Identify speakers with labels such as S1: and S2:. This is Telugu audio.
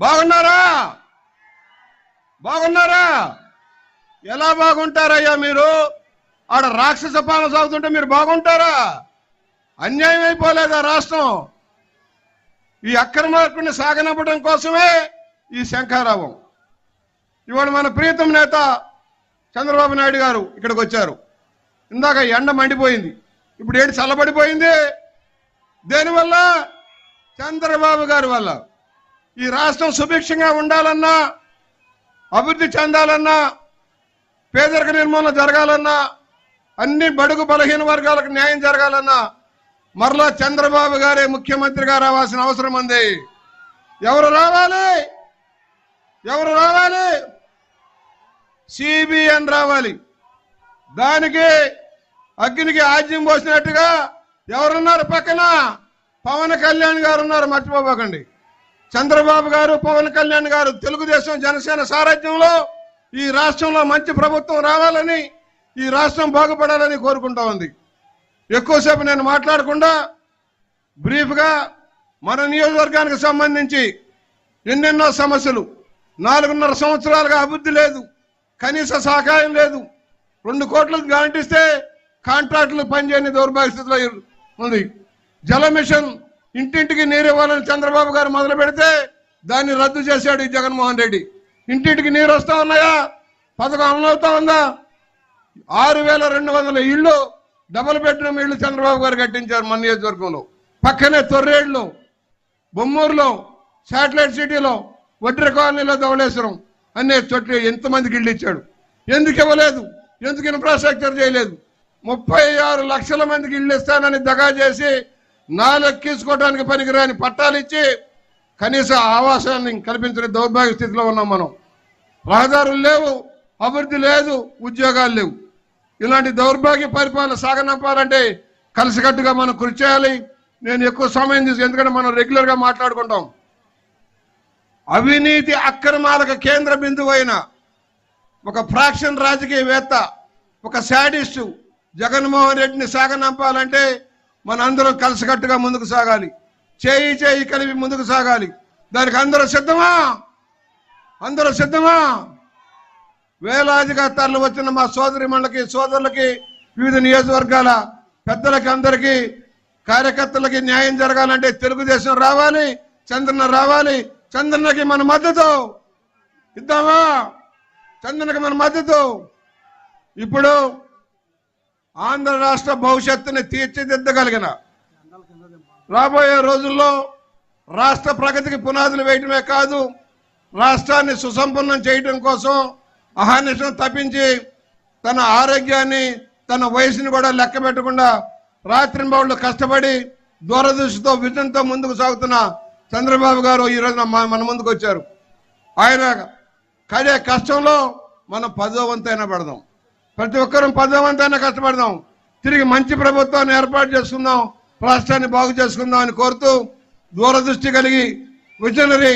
S1: బాగున్నారా? బాగున్నారా? ఎలా బాగుంటారయ్యా మీరు? ఆడ రాక్షస పాలన సాగుతుంటే మీరు బాగుంటారా? అన్యాయం అయిపోలేదా రాష్ట్రం? ఈ అక్రమార్కుని సాగనంపడం కోసమే ఈ శంఖారావం. ఇవాళ మన ప్రీతం నేత చంద్రబాబు నాయుడు గారు ఇక్కడికి వచ్చారు. ఇందాక ఎండ మండిపోయింది. ఇప్పుడు ఏంటి చల్లబడిపోయింది. దేనివల్ల? చంద్రబాబు గారి వల్ల. ఈ రాష్ట్రం సుభిక్షంగా ఉండాలన్నా అభివృద్ధి చెందాలన్నా పేదరిక నిర్మూలన జరగాలన్నా అన్ని బడుగు బలహీన వర్గాలకు న్యాయం జరగాలన్నా మరలా చంద్రబాబు గారే ముఖ్యమంత్రిగా రావాల్సిన అవసరం ఉంది. ఎవరు రావాలి? ఎవరు రావాలి? సిబిఎన్ రావాలి. దానికి అగ్నికి ఆజ్యం పోసినట్టుగా ఎవరున్నారు పక్కన? పవన్ కళ్యాణ్ గారు ఉన్నారు మర్చిపోబోకండి. చంద్రబాబు గారు పవన్ కళ్యాణ్ గారు తెలుగుదేశం జనసేన సారథ్యంలో ఈ రాష్ట్రంలో మంచి ప్రభుత్వం రావాలని ఈ రాష్ట్రం బాగుపడాలని కోరుకుంటా ఉంది. ఎక్కువసేపు నేను మాట్లాడకుండా బ్రీఫ్గా మన నియోజకవర్గానికి సంబంధించి ఎన్నెన్నో సమస్యలు. నాలుగున్నర సంవత్సరాలుగా అభివృద్ధి లేదు కనీస సహకారం లేదు. రెండు కోట్లు గ్యారంటీస్తే కాంట్రాక్టులు పనిచేయని దౌర్భాగ్య స్థితిలో ఉంది. జల మిషన్ ఇంటింటికి నీరు ఇవ్వాలని చంద్రబాబు గారు మొదలు పెడితే దాన్ని రద్దు చేశాడు ఈ జగన్మోహన్ రెడ్డి. ఇంటింటికి నీరు వస్తా ఉన్నాయా? పథకం అమలవుతా ఉందా? ఆరు వేల రెండు వందల ఇళ్ళు డబుల్ బెడ్రూమ్ ఇళ్ళు చంద్రబాబు గారు కట్టించారు మన నియోజకవర్గంలో. పక్కనే తొర్రేళ్ళు బొమ్మూరులో శాటిలైట్ సిటీలో వడ్రి కాలనీలో ధవళేశ్వరం అనే చోట్ల ఎంతమందికి ఇళ్ళు ఇచ్చాడు? ఎందుకు ఇవ్వలేదు? ఎందుకు ఇన్ఫ్రాస్ట్రక్చర్ చేయలేదు? ముప్పై ఆరు లక్షల మందికి ఇళ్ళు ఇస్తానని దగా చేసి నాలెక్కించుకోవడానికి పనికిరాని పట్టాలు ఇచ్చి కనీస ఆవాసాన్ని కల్పించిన దౌర్భాగ్య స్థితిలో ఉన్నాం మనం. రహదారులు లేవు అభివృద్ధి లేదు ఉద్యోగాలు లేవు. ఇలాంటి దౌర్భాగ్య పరిపాలన సాగనంపాలంటే కలిసికట్టుగా మనం కృషి చేయాలి. నేను ఎక్కువ సమయం తీసుకు ఎందుకంటే మనం రెగ్యులర్గా మాట్లాడుకుంటాం. అవినీతి అక్రమాలకు కేంద్ర బిందువు అయిన ఒక ఫ్రాక్షన్ రాజకీయవేత్త ఒక శాడిస్టు జగన్మోహన్ రెడ్డిని సాగనంపాలంటే మనందరం కలిసికట్టుగా ముందుకు సాగాలి. చేయి చేయి కలిపి ముందుకు సాగాలి. దానికి అందరూ సిద్ధమా? అందరూ సిద్ధమా? వేలాదిగా తరలి వచ్చిన మా సోదరి మండలకి సోదరులకి వివిధ నియోజకవర్గాల పెద్దలకి అందరికీ కార్యకర్తలకి న్యాయం జరగాలంటే తెలుగుదేశం రావాలి చంద్రన్న రావాలి. చంద్రన్నకి మన మద్దతు. ఇద్దామా? చంద్రునికి మన మద్దతు. ఇప్పుడు ఆంధ్ర రాష్ట్ర భవిష్యత్తుని తీర్చిదిద్దగలిగిన రాబోయే రోజుల్లో రాష్ట్ర ప్రగతికి పునాదులు వేయటమే కాదు రాష్ట్రాన్ని సుసంపన్నం చేయటం కోసం అహానిషం తప్పించి తన ఆరోగ్యాన్ని తన వయసుని కూడా లెక్క పెట్టకుండా రాత్రింబౌళ్ళు కష్టపడి దూరదృష్టితో విజన్తో ముందుకు సాగుతున్న చంద్రబాబు గారు ఈ రోజున మన ముందుకు వచ్చారు. ఆయన కడే కష్టంలో మనం పదో వంతైనా పడదాం. ప్రతి ఒక్కరూ పదో కష్టపడదాం. తిరిగి మంచి ప్రభుత్వాన్ని ఏర్పాటు చేసుకుందాం. రాష్ట్రాన్ని బాగు చేసుకుందాం అని కోరుతూ దూరదృష్టి కలిగి విజనరీ